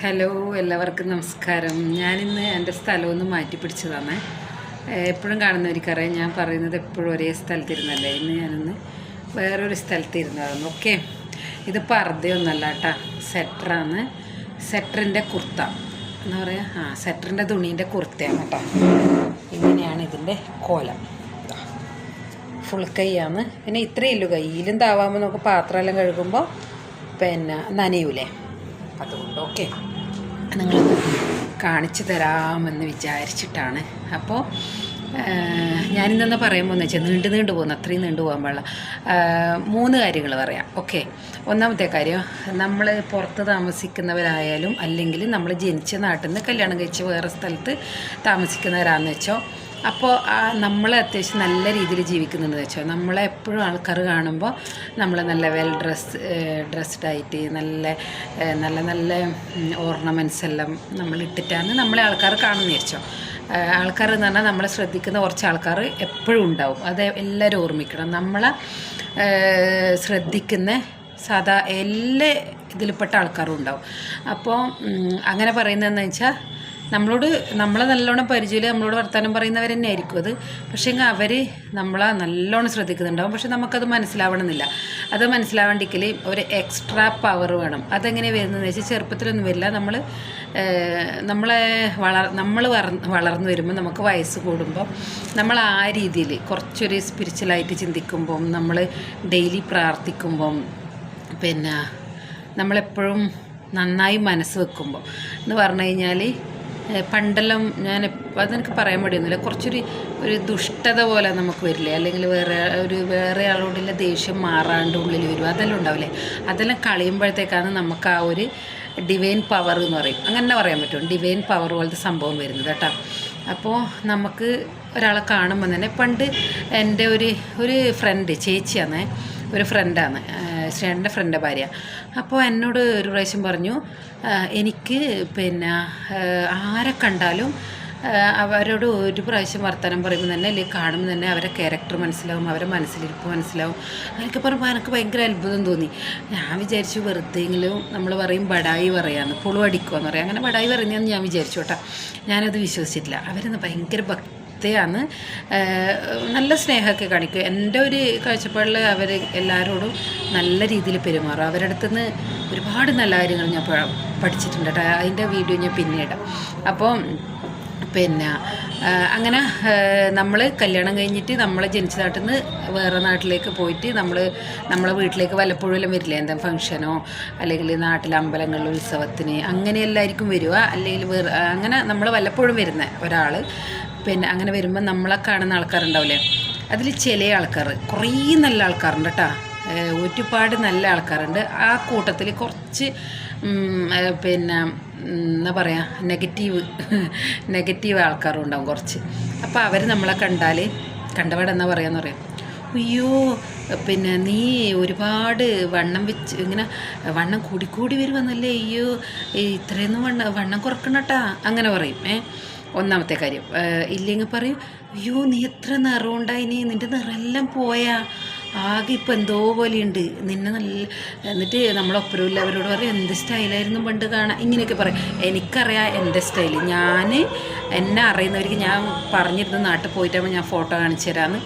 Hello എല്ലാവർക്കും നമസ്കാരം. ഞാനിന്ന് എന്റെ സ്ഥലമൊന്ന് മാറ്റി പിടിച്ചതാണ്. എപ്പോഴും കാണുന്നവർക്കറിയാം ഞാൻ പറയുന്നത് എപ്പോഴും ഒരേ സ്ഥലത്തിരുന്നല്ലേ? ഇന്ന് ഞാനൊന്ന് വേറൊരു സ്ഥലത്തിരുന്നതാണ് ഓക്കെ? ഇത് പർദ്ദയൊന്നല്ല കേട്ടോ. സെറ്ററാണ്. സെറ്ററിന്റെ കുർത്ത. എന്താ പറയുക ആ സെറ്ററിന്റെ തുണീന്റെ കുർത്തയാണ് കേട്ടോ. ഇങ്ങനെയാണ് ഇതിന്റെ കോലം. ഫുൾ കൈയാണ്. പിന്നെ ഇത്രയേ ഉള്ളൂ കയ്യിലും താവാകുമ്പോൾ നമുക്ക് പാത്രമെല്ലാം കഴുകുമ്പോൾ പിന്നെ നനയൂലേ? അതുകൊണ്ട് ഓക്കെ. നിങ്ങൾ കാണിച്ചു തരാമെന്ന് വിചാരിച്ചിട്ടാണ്. അപ്പോൾ ഞാനിന്നെന്ന് പറയുമ്പോൾ എന്ന് വെച്ചാൽ നീണ്ടു നീണ്ടു പോകുന്നു. അത്രയും നീണ്ടു പോകാൻ പാടില്ല. മൂന്ന് കാര്യങ്ങൾ പറയാം. ഓക്കെ. ഒന്നാമത്തെ കാര്യം നമ്മൾ പുറത്ത് താമസിക്കുന്നവരായാലും അല്ലെങ്കിൽ നമ്മൾ ജനിച്ച നാട്ടിൽ നിന്ന് കല്യാണം കഴിച്ച് വേറെ സ്ഥലത്ത് താമസിക്കുന്നവരാണെന്ന് വെച്ചോ അപ്പോൾ നമ്മൾ അത്യാവശ്യം നല്ല രീതിയിൽ ജീവിക്കുന്നുണ്ടെന്ന് വെച്ചാൽ നമ്മളെ എപ്പോഴും ആൾക്കാർ കാണുമ്പോൾ നമ്മൾ നല്ല വെൽ ഡ്രസ് ഡ്രസ്ഡ് ആയിട്ട് നല്ല നല്ല നല്ല ഓർണമെന്റ്സ് എല്ലാം നമ്മൾ ഇട്ടിട്ടാണ് നമ്മളെ ആൾക്കാർ കാണുന്ന വെച്ചോ. ആൾക്കാർ എന്ന് പറഞ്ഞാൽ നമ്മളെ ശ്രദ്ധിക്കുന്ന കുറച്ച് ആൾക്കാർ എപ്പോഴും ഉണ്ടാവും. അത് എല്ലാവരും ഓർമ്മിക്കണം. നമ്മളെ ശ്രദ്ധിക്കുന്ന സാധാ എല്ലാ ഇതിൽപ്പെട്ട ആൾക്കാരും ഉണ്ടാവും. അപ്പോൾ അങ്ങനെ പറയുന്നതെന്ന് വെച്ചാൽ നമ്മളോട് നമ്മളെ നല്ലോണം പരിചയമില്ല നമ്മളോട് വർത്തമാനം പറയുന്നവർ തന്നെ ആയിരിക്കും അത്. പക്ഷേ എങ്കിൽ അവർ നമ്മളെ നല്ലോണം ശ്രദ്ധിക്കുന്നുണ്ടാവും. പക്ഷെ നമുക്കത് മനസ്സിലാവണമെന്നില്ല. അത് മനസ്സിലാവേണ്ടിക്കൽ ഒരു എക്സ്ട്രാ പവർ വേണം. അതെങ്ങനെ വരുന്നതെന്ന് വെച്ചാൽ ചെറുപ്പത്തിലൊന്നും വരില്ല. നമ്മൾ നമ്മളെ വളർ നമ്മൾ വളർന്നു വരുമ്പോൾ നമുക്ക് വയസ്സ് കൂടുമ്പോൾ നമ്മൾ ആ രീതിയിൽ കുറച്ചൊരു സ്പിരിച്വലായിട്ട് ചിന്തിക്കുമ്പം നമ്മൾ ഡെയിലി പ്രാർത്ഥിക്കുമ്പം പിന്നെ നമ്മളെപ്പോഴും നന്നായി മനസ്സ് വെക്കുമ്പോൾ എന്ന് പറഞ്ഞു കഴിഞ്ഞാൽ പണ്ടെല്ലാം ഞാൻ അതെനിക്ക് പറയാൻ മടിയൊന്നുമില്ല. കുറച്ചൊരു ഒരു ദുഷ്ടത പോലെ നമുക്ക് വരില്ലേ? അല്ലെങ്കിൽ വേറെ ഒരു വേറെ ആളോടുള്ള ദേഷ്യം മാറാണ്ട് ഉള്ളിൽ വരും. അതെല്ലാം ഉണ്ടാവില്ലേ? അതെല്ലാം കളയുമ്പോഴത്തേക്കാണ് നമുക്ക് ആ ഒരു ഡിവൈൻ പവർ എന്ന് പറയും. അങ്ങനെ പറയാൻ പറ്റും. ഡിവൈൻ പവർ പോലത്തെ സംഭവം വരുന്നത് കേട്ടോ. അപ്പോൾ നമുക്ക് ഒരാളെ കാണുമ്പോൾ തന്നെ പണ്ട് എന്റെ ഒരു ഒരു ഫ്രണ്ട് ചേച്ചിയാണ് ഒരു ഫ്രണ്ടാണ് ചേട്ടന്റെ ഫ്രണ്ട് ഭാര്യ. അപ്പോൾ എന്നോട് ഒരു പ്രാവശ്യം പറഞ്ഞു എനിക്ക് പിന്നെ ആരെ കണ്ടാലും അവരോട് ഒരു പ്രാവശ്യം വർത്തമാനം പറയുമ്പോൾ തന്നെ അല്ലെങ്കിൽ കാണുമ്പോൾ തന്നെ അവരെ ക്യാരക്ടർ മനസ്സിലാവും അവരെ മനസ്സിലിരിപ്പ് മനസ്സിലാവും. അങ്ങനെയൊക്കെ പറയുമ്പോൾ എനിക്ക് ഭയങ്കര അത്ഭുതം തോന്നി. ഞാൻ വിചാരിച്ചു വെറുതെയെങ്കിലും നമ്മൾ പറയും ബടായി പറയാമെന്ന് പുളു അടിക്കുമെന്ന് പറയാം. അങ്ങനെ ബടായി പറയുന്നതെന്ന് ഞാൻ വിചാരിച്ചു കേട്ടോ. ഞാനത് വിശ്വസിച്ചിട്ടില്ല. അവരെന്ന് ഭയങ്കര ഭക്തി ഭക്തിയാണ് നല്ല സ്നേഹമൊക്കെ കാണിക്കും. എന്റെ ഒരു കാഴ്ചപ്പാടിൽ അവർ എല്ലാവരോടും നല്ല രീതിയിൽ പെരുമാറും. അവരുടെ അടുത്ത് നിന്ന് ഒരുപാട് നല്ല കാര്യങ്ങൾ ഞാൻ പഠിച്ചിട്ടുണ്ട് കേട്ടോ. അതിന്റെ വീഡിയോ ഞാൻ പിന്നീട് അപ്പോൾ പിന്നെ അങ്ങനെ നമ്മൾ കല്യാണം കഴിഞ്ഞിട്ട് നമ്മൾ ജനിച്ച നാട്ടിൽ നിന്ന് വേറെ നാട്ടിലേക്ക് പോയിട്ട് നമ്മൾ നമ്മളെ വീട്ടിലേക്ക് വല്ലപ്പോഴും വരില്ലേ? എന്താ ഫംഗ്ഷനോ അല്ലെങ്കിൽ നാട്ടിലെ അമ്പലങ്ങളിൽ ഉത്സവത്തിന് അങ്ങനെയെല്ലാവർക്കും വരിക. അല്ലെങ്കിൽ വേറെ അങ്ങനെ നമ്മൾ വല്ലപ്പോഴും വരുന്ന ഒരാൾ പിന്നെ അങ്ങനെ വരുമ്പോൾ നമ്മളെ കാണുന്ന ആൾക്കാരുണ്ടാവില്ലേ അതിൽ ചില ആൾക്കാർ കുറേ നല്ല ആൾക്കാരുണ്ട് കേട്ടോ ഏഹ് ഒരുപാട് നല്ല ആൾക്കാരുണ്ട്. ആ കൂട്ടത്തിൽ കുറച്ച് പിന്നെ എന്താ പറയുക നെഗറ്റീവ് നെഗറ്റീവ് ആൾക്കാരും ഉണ്ടാവും കുറച്ച്. അപ്പോൾ അവർ നമ്മളെ കണ്ടാൽ കണ്ടപാട് എന്നാ പറയാന്ന് പറയാം അയ്യോ പിന്നെ നീ ഒരുപാട് വണ്ണം വെച്ച് ഇങ്ങനെ വണ്ണം കൂടിക്കൂടി വരുമെന്നല്ലേ അയ്യോ ഇത്രയൊന്നും വണ്ണം വണ്ണം കുറക്കണട്ടാ. അങ്ങനെ പറയും. ഏ ഒന്നാമത്തെ കാര്യം ഇല്ലെങ്കിൽ പറയും അയ്യോ നീ എത്ര നിറമുണ്ടായിനി നിന്റെ നിറമെല്ലാം പോയാ. ആകെ ഇപ്പം എന്തോ പോലെയുണ്ട്. നിന്നെ നല്ല എന്നിട്ട് നമ്മളൊപ്പരമില്ല. അവരോട് പറയും എന്ത് സ്റ്റൈലായിരുന്നു പണ്ട് കാണാൻ? ഇങ്ങനെയൊക്കെ പറയും. എനിക്കറിയാം എന്റെ സ്റ്റൈൽ ഞാൻ എന്നെ അറിയുന്നവർക്ക് ഞാൻ പറഞ്ഞിരുന്നു നാട്ടിൽ പോയിട്ടാകുമ്പോൾ ഞാൻ ഫോട്ടോ കാണിച്ചു തരാമെന്ന്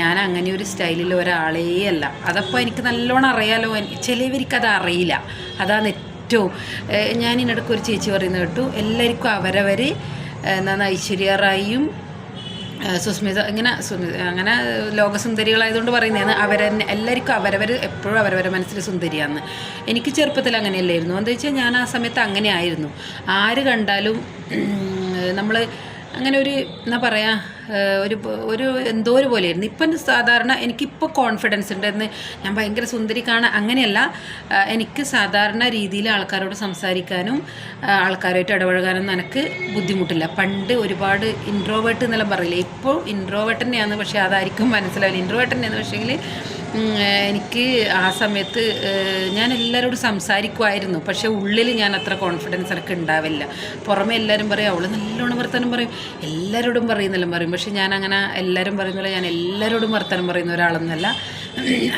ഞാൻ അങ്ങനെ ഒരു സ്റ്റൈലിൽ ഒരാളേ അല്ല. അതപ്പോൾ എനിക്ക് നല്ലോണം അറിയാലോ. അത് അറിയില്ല. അതാണ് ഏറ്റവും ഞാൻ ഇതിനിടയ്ക്ക് ഒരു ചേച്ചി പറയുന്നത് കേട്ടു എല്ലാവർക്കും അവരവർ എന്താണ് ഐശ്വര്യ റായിയും സുസ്മിത ഇങ്ങനെ അങ്ങനെ ലോകസുന്ദരികളായതുകൊണ്ട് പറയുന്നതാണ് അവരെന്നെ എല്ലാവർക്കും അവരവർ എപ്പോഴും അവരവരെ മനസ്സിൽ സുന്ദരിയാന്ന്. എനിക്ക് ചെറുപ്പത്തിൽ അങ്ങനെയല്ലായിരുന്നു. എന്താ വെച്ചാൽ ഞാൻ ആ സമയത്ത് അങ്ങനെ ആയിരുന്നു ആര് കണ്ടാലും നമ്മൾ അങ്ങനെ ഒരു എന്നാ പറയാ ഒരു ഒരു എന്തോ ഒരു പോലെയായിരുന്നു. ഇപ്പം സാധാരണ എനിക്കിപ്പോൾ കോൺഫിഡൻസ് ഉണ്ടെന്ന് ഞാൻ ഭയങ്കര സുന്ദരി കാണാൻ അങ്ങനെയല്ല എനിക്ക് സാധാരണ രീതിയിൽ ആൾക്കാരോട് സംസാരിക്കാനും ആൾക്കാരുമായിട്ട് ഇടപഴകാനൊന്നും എനിക്ക് ബുദ്ധിമുട്ടില്ല. പണ്ട് ഒരുപാട് ഇൻട്രോവേർട്ട് എന്നെല്ലാം പറയില്ല? ഇപ്പോൾ ഇൻട്രോവേർട്ട് തന്നെയാണ് പക്ഷേ അതായിരിക്കും മനസ്സിലാവില്ല ഇൻട്രോവേർട്ട് തന്നെയാണ് പക്ഷേങ്കിൽ എനിക്ക് ആ സമയത്ത് ഞാൻ എല്ലാവരോടും സംസാരിക്കുമായിരുന്നു. പക്ഷേ ഉള്ളിൽ ഞാൻ അത്ര കോൺഫിഡൻസ് എനിക്ക് ഉണ്ടാവില്ല. പുറമെ എല്ലാവരും പറയും അവൾ നല്ലോണം വർത്തനം പറയും. എല്ലാവരോടും പറയുന്നെല്ലാം പറയും. പക്ഷേ ഞാൻ അങ്ങനെ എല്ലാവരും പറയുന്നില്ല ഞാൻ എല്ലാവരോടും വർത്തനം പറയുന്ന ഒരാളൊന്നല്ല.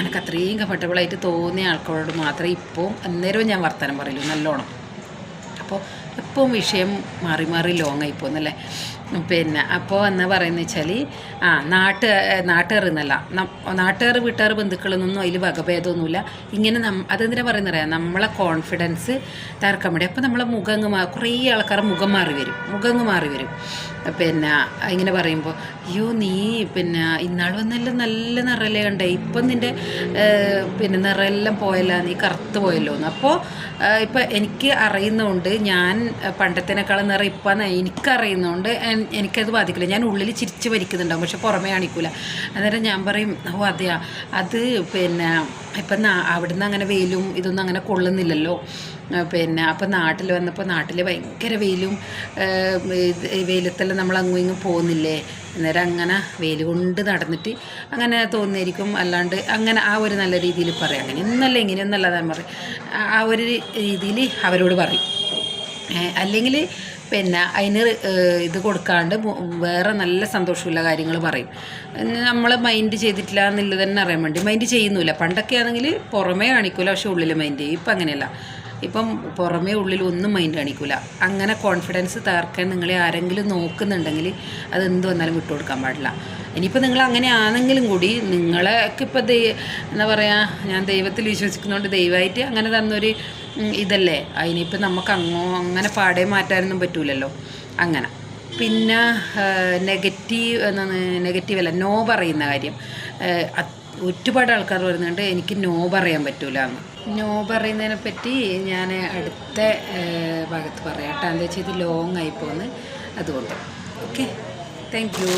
എനിക്ക് അത്രയും കംഫർട്ടബിളായിട്ട് തോന്നിയ ആൾക്കാരോട് മാത്രമേ ഇപ്പോൾ അന്നേരവും ഞാൻ വർത്തനം പറയുള്ളൂ നല്ലോണം. അപ്പോൾ എപ്പോഴും വിഷയം മാറി മാറി ലോങ് ആയി പോകുന്നല്ലേ പിന്നെ. അപ്പോൾ എന്നാ പറയുന്നത് വെച്ചാൽ ആ നാട്ട് നാട്ടുകാർ എന്നല്ല നാട്ടുകാർ വീട്ടുകാർ ബന്ധുക്കളൊന്നും അതിൽ വകഭേദമൊന്നുമില്ല. ഇങ്ങനെ നം അതെന്തിനാ പറയുന്നത് അറിയാം നമ്മളെ കോൺഫിഡൻസ് തകർക്കാൻ വേണ്ടി. അപ്പോൾ നമ്മളെ മുഖങ്ങ് അങ്ങ് മാ കുറേ ആൾക്കാർ മുഖം മാറി വരും. മുഖങ്ങ് മാറി വരും. പിന്നെ ഇങ്ങനെ പറയുമ്പോൾ അയ്യോ നീ പിന്നെ ഇന്നാൾ വന്നെല്ലാം നല്ല നിറയല്ലേ കണ്ടേ? ഇപ്പം നിന്റെ പിന്നെ നിറയെല്ലാം പോയല്ല നീ കറുത്ത് പോയല്ലോ എന്ന്. അപ്പോൾ ഇപ്പം എനിക്ക് അറിയുന്നതുകൊണ്ട് ഞാൻ പണ്ടത്തേനേക്കാളും നിറ ഇപ്പം എനിക്കറിയുന്നതുകൊണ്ട് എൻ- എനിക്കത് ബാധിക്കില്ല. ഞാൻ ഉള്ളിൽ ചിരിച്ച് വരിക്കുന്നുണ്ടാവും പക്ഷെ പുറമേ കാണിക്കൂല. അന്നേരം ഞാൻ പറയും ഓ അതെയാ? അത് പിന്നെ ഇപ്പം അവിടുന്ന് അങ്ങനെ വെയിലും ഇതൊന്നും അങ്ങനെ കൊള്ളുന്നില്ലല്ലോ. പിന്നെ അപ്പം നാട്ടിൽ വന്നപ്പോൾ നാട്ടിൽ ഭയങ്കര വെയിലും വെയിലത്തെല്ലാം നമ്മൾ അങ്ങും ഇങ്ങും പോകുന്നില്ലേ? അന്നേരം അങ്ങനെ വെയിൽ കൊണ്ട് നടന്നിട്ട് അങ്ങനെ തോന്നിയിരിക്കും. അല്ലാണ്ട് അങ്ങനെ ആ ഒരു നല്ല രീതിയിൽ പറയാം. അങ്ങനെ ഇന്നല്ല ഇങ്ങനെയൊന്നല്ല ഞാൻ പറയും. ആ ഒരു രീതിയിൽ അവരോട് പറയും. അല്ലെങ്കിൽ പിന്നെ അതിന് ഇത് കൊടുക്കാണ്ട് വേറെ നല്ല സന്തോഷമുള്ള കാര്യങ്ങൾ പറയും. നമ്മൾ മൈൻഡ് ചെയ്തിട്ടില്ല എന്നുള്ളത് തന്നെ അറിയാൻ വേണ്ടി. മൈൻഡ് ചെയ്യുന്നില്ല. പണ്ടൊക്കെ ആണെങ്കിൽ പുറമേ കാണിക്കില്ല പക്ഷെ ഉള്ളിൽ മൈൻഡ് ചെയ്യും. ഇപ്പം അങ്ങനെയല്ല ഇപ്പം പുറമേ ഉള്ളിൽ ഒന്നും മൈൻഡ് കാണിക്കില്ല അങ്ങനെ കോൺഫിഡൻസ് തകർക്കാൻ നിങ്ങളെ ആരെങ്കിലും നോക്കുന്നുണ്ടെങ്കിൽ അത് എന്ത് വന്നാലും വിട്ടുകൊടുക്കാൻ പാടില്ല. ഇനിയിപ്പോൾ നിങ്ങൾ അങ്ങനെ ആണെങ്കിലും കൂടി നിങ്ങളൊക്കെ ഇപ്പോൾ ദൈ എന്താ പറയുക ഞാൻ ദൈവത്തിൽ വിശ്വസിക്കുന്നതുകൊണ്ട് ദൈവമായിട്ട് അങ്ങനെ തന്നൊരു ഇതല്ലേ? അതിനിപ്പോൾ നമുക്ക് അങ്ങോ അങ്ങനെ പാടെ മാറ്റാനൊന്നും പറ്റൂലല്ലോ. അങ്ങനെ. പിന്നെ നെഗറ്റീവ് എന്നാണ് നെഗറ്റീവ് അല്ല നോ പറയുന്ന കാര്യം. ഒരുപാട് ആൾക്കാർ വരുന്നുണ്ട്. എനിക്ക് നോ പറയാൻ പറ്റൂല. നോ പറയുന്നതിനെ പറ്റി ഞാൻ അടുത്ത ഭാഗത്ത് പറയാം കേട്ടോ. എന്താ വെച്ചാൽ ഇത് ലോങ് ആയി പോകുന്നത് അതുകൊണ്ട്. Okay thank you